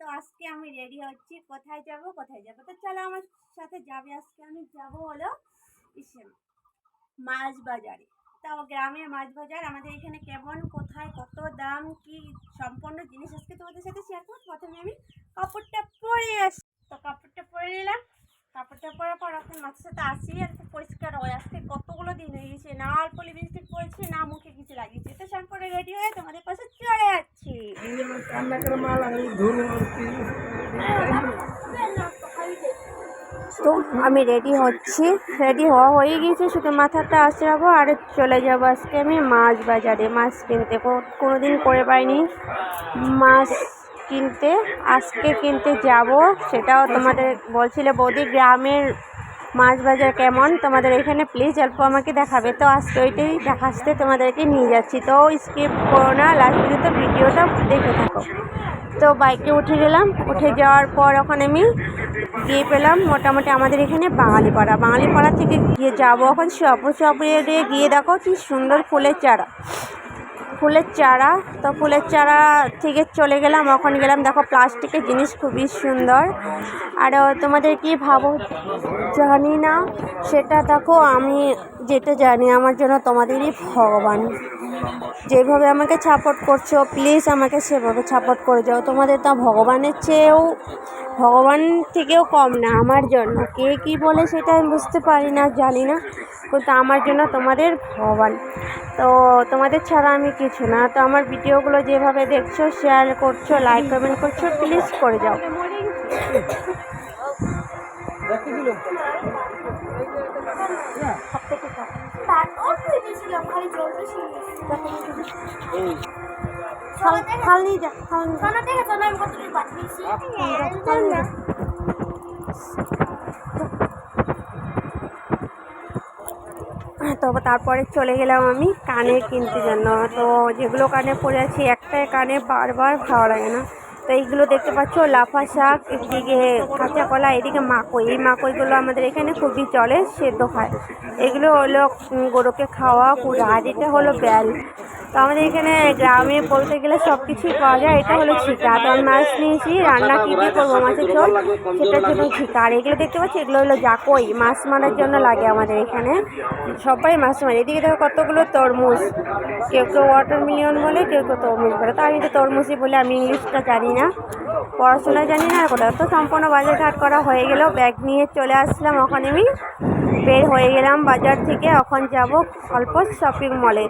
তো আজকে আমি রেডি হচ্ছি। কোথায় যাব কোথায় যাব? তো চলো আমার সাথে যাবে আজকে। আমি যাব হলো ইসে মাছ বাজারে। তো গ্রামের মাছ বাজার। আমাদের এখানে কেমন, কোথায়, কত দাম, কি সম্পূর্ণ জিনিস আজকে তোমাদের সাথে শেয়ার করব। প্রথমে আমি কাপড়টা পরে আসি। তো কাপড়টা পরে নিলাম। কাপড়টা পরার পর এখন মাছের সাথে আসি আর পরিষ্কার হয়। আজকে কতগুলো দিন হয়ে গেছে? না অল্প লিপস্টিক পরেছি, না মুখে কিছু লাগিয়েছি। তো সম্পূর্ণ রেডি হয়ে তোমাদের পাশে চলে যাচ্ছি। তো আমি রেডি হচ্ছি। রেডি হওয়া হয়ে গিয়েছে শুধু মাথাটা আঁচড়াবো আর চলে যাব আজকে আমি মাছ বাজারে। মাছ কিনতে কোনো দিন করে পাইনি। মাছ কিনতে, আজকে কিনতে যাব, সেটাও তোমাদের বলছিলে বৌদি, গ্রামের মাছ বাজার কেমন? তোমাদের এখানে প্লিজ অল্প আমাকে দেখাবে। তো আজকে ওইটাই দেখাতে তোমাদেরকে নিয়ে যাচ্ছি। তো স্কিপ করো না লাস্ট পর্যন্ত ভিডিওটা দেখে থাকো। তো বাইকে উঠে গেলাম। উঠে যাওয়ার পর ওখানে আমি গিয়ে পেলাম মোটামুটি আমাদের এখানে বাঙালিপাড়া বাঙালিপাড়া থেকে গিয়ে যাব এখন। সপু সপরে গিয়ে দেখো কি সুন্দর ফুলের চারা। ফুলের চারা, তো ফুলের চারা থেকে চলে গেলাম, ওখানে গেলাম। দেখো, প্লাস্টিকের জিনিস খুবই সুন্দর। আর তোমাদের কি ভাবো? জানি না। সেটা দেখো, আমি যেটা জানি, আমার জন্য তোমাদেরই ভগবান। যেভাবে আমাকে সাপোর্ট করছ প্লিজ আমাকে সেভাবে সাপোর্ট করে যাও। তোমাদের তা ভগবানের চেয়েও ভগবান থেকেও কম না আমার জন্য। কে কী বলে সেটা আমি বুঝতে পারি না জানি না। কিন্তু আমার জন্য তোমাদের ভগবান। তো তোমাদের ছাড়া আমি কিছু না। তো আমার ভিডিওগুলো যেভাবে দেখছ শেয়ার করছ লাইক কমেন্ট করছ প্লিজ করে যাও। খাল নিয়ে যা খাল তো তারপরে চলে গেলাম আমি কানে কিনতে জন্য। তো যেগুলো কানে পরে আছি একটাই কানে বারবার ভালো লাগে না। তো এইগুলো দেখতে পাচ্ছ, লাফা শাক, এদিকে কাঁচা কলা, এদিকে মাকই। এই মাকইগুলো আমাদের এখানে খুবই চলে, সেদ্ধ হয়। এগুলো হলো গরুকে খাওয়া পুরো। আর এটা হলো ব্যাল। তো আমাদের এখানে গ্রামে বলতে গেলে সব কিছুই পাওয়া যায়। এটা হলো ঝিকা তো আমি মাছ নিয়েছি। রান্না কী দিয়ে করব? মাছের ঝোল। সেটার জন্য ঝিকা আর এগুলো দেখতে পাচ্ছি? এগুলো হলো জাকই। মাছ মারার জন্য লাগে আমাদের এখানে। সবাই মাছ মারে। এদিকে দেখো কতগুলো তরমুজ। কেউ কেউ ওয়াটার মিলিয়ন বলে, কেউ কেউ তরমুজ বলে। তো আমি তো তরমুজই বলে, আমি ইংলিশটা জানি না। পড়াশোনা জানি না কোথাও। তো সম্পূর্ণ বাজার ঘাট করা হয়ে গেল। ব্যাগ নিয়ে চলে আসলাম ওখানে আমি। বের হয়ে গেলাম বাজার থেকে, এখন যাব অল্প শপিং মলে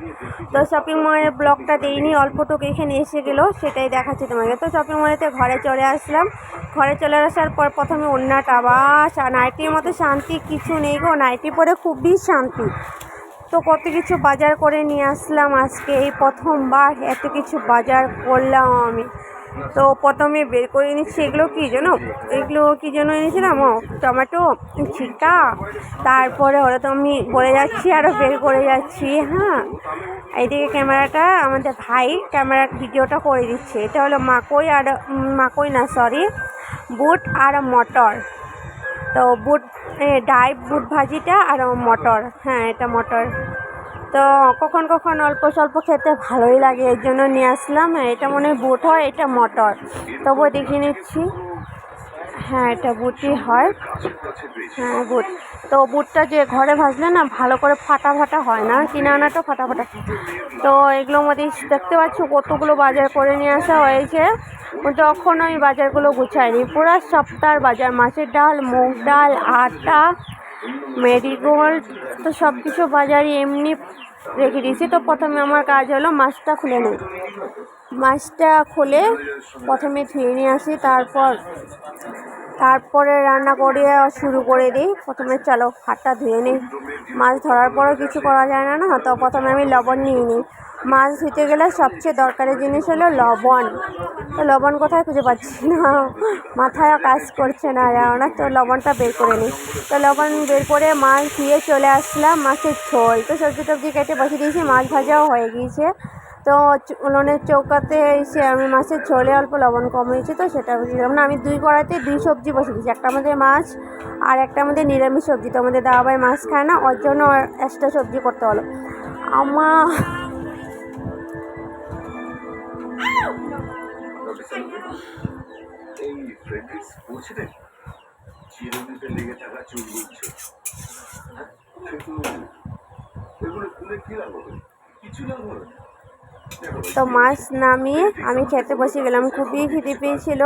তো শপিং মলের ব্লগটা দিইনি, অল্পটুকু এখানে এসে গেলো, সেটাই দেখাচ্ছি তোমাকে। তো শপিং মলেতে ঘরে চলে আসলাম। ঘরে চলে আসার পর প্রথমে অন্যটা বা নাইটির মতো শান্তি কিছু নেই গো। নাইটি পরে খুবই শান্তি। তো কত কিছু বাজার করে নিয়ে আসলাম আজকে, এই প্রথমবার এত কিছু বাজার করলাম আমি। তো প্রথমে বের করে নিচ্ছি এগুলো কী যেন? এগুলো কী যেন এনেছিলাম? ও, টমেটো, ছিটা, তারপরে ওরা তো আমি বলে যাচ্ছি আরও বের করে যাচ্ছি হ্যাঁ। এইদিকে ক্যামেরাটা আমাদের ভাই ক্যামেরা ভিডিওটা করে দিচ্ছে। এটা হলো মাকই আর মাকই না সরি বুট আর মটর। তো বুট ডাই বুট ভাজিটা আর মটর। হ্যাঁ এটা মটর। তো কখন কখন অল্প স্বল্প খেতে ভালোই লাগে এর জন্য নিয়ে আসলাম। এটা মনে হয় বুট হয়, এটা মটর। তবুও দেখে নিচ্ছি। হ্যাঁ এটা বুটই হয়। হ্যাঁ বুট। তো বুটটা যে ঘরে ভাজলে না, ভালো করে ফাটা ফাটা হয় না। কিনে আনাটা ফাটা ফাটা। তো এগুলোর মধ্যে দেখতে পাচ্ছ, কতগুলো বাজার করে নিয়ে আসা হয়েছে। তখন ওই বাজারগুলো গুছায়নি, পুরো সপ্তাহ বাজার। মাছের ডাল, মুগ ডাল, আটা, মেরিগোল্ড, তো সব কিছু বাজারই এমনি রেখে দিয়েছি। তো প্রথমে আমার কাজ হলো মাছটা খুলে নিই। মাছটা খুলে প্রথমে ধুয়ে নিয়ে আসি, তারপর তারপরে রান্না করে শুরু করে দিই। প্রথমে চলো হাতটা ধুয়ে নিই। মাছ ধরার পরও কিছু করা যায় না না? তো প্রথমে আমি লবণ নিয়ে নিই। মাছ ধুতে গেলে সবচেয়ে দরকারি জিনিস হলো লবণ। তো লবণ কোথায় খুঁজে পাচ্ছি না? মাথায় কাজ করছে না না? তো লবণটা বের করে নিই। তো লবণ বের করে মাছ ধুয়ে চলে আসলাম মাছের ঝোল। তো সবজি টবজি কেটে বসে দিয়েছি, মাছ ভাজাও হয়ে গিয়েছে। তো উনুনের চৌকাতে এসে আমি মাছের ছোলে অল্প লবণ কম হয়েছে তো সেটা দিলাম না, আমি দুই কড়াতে দুই সবজি বসে দিয়েছি একটা আমাদের মাছ আর একটা আমাদের নিরামিষ সবজি। তো আমাদের দাওয়াবাই মাছ খায় না, ওর জন্য এক্সট্রা সবজি করতে হলো। আমার কিছু না। তো মাছ নামিয়ে আমি খেতে বসে গেলাম। খুবই খিদে পেয়েছিল।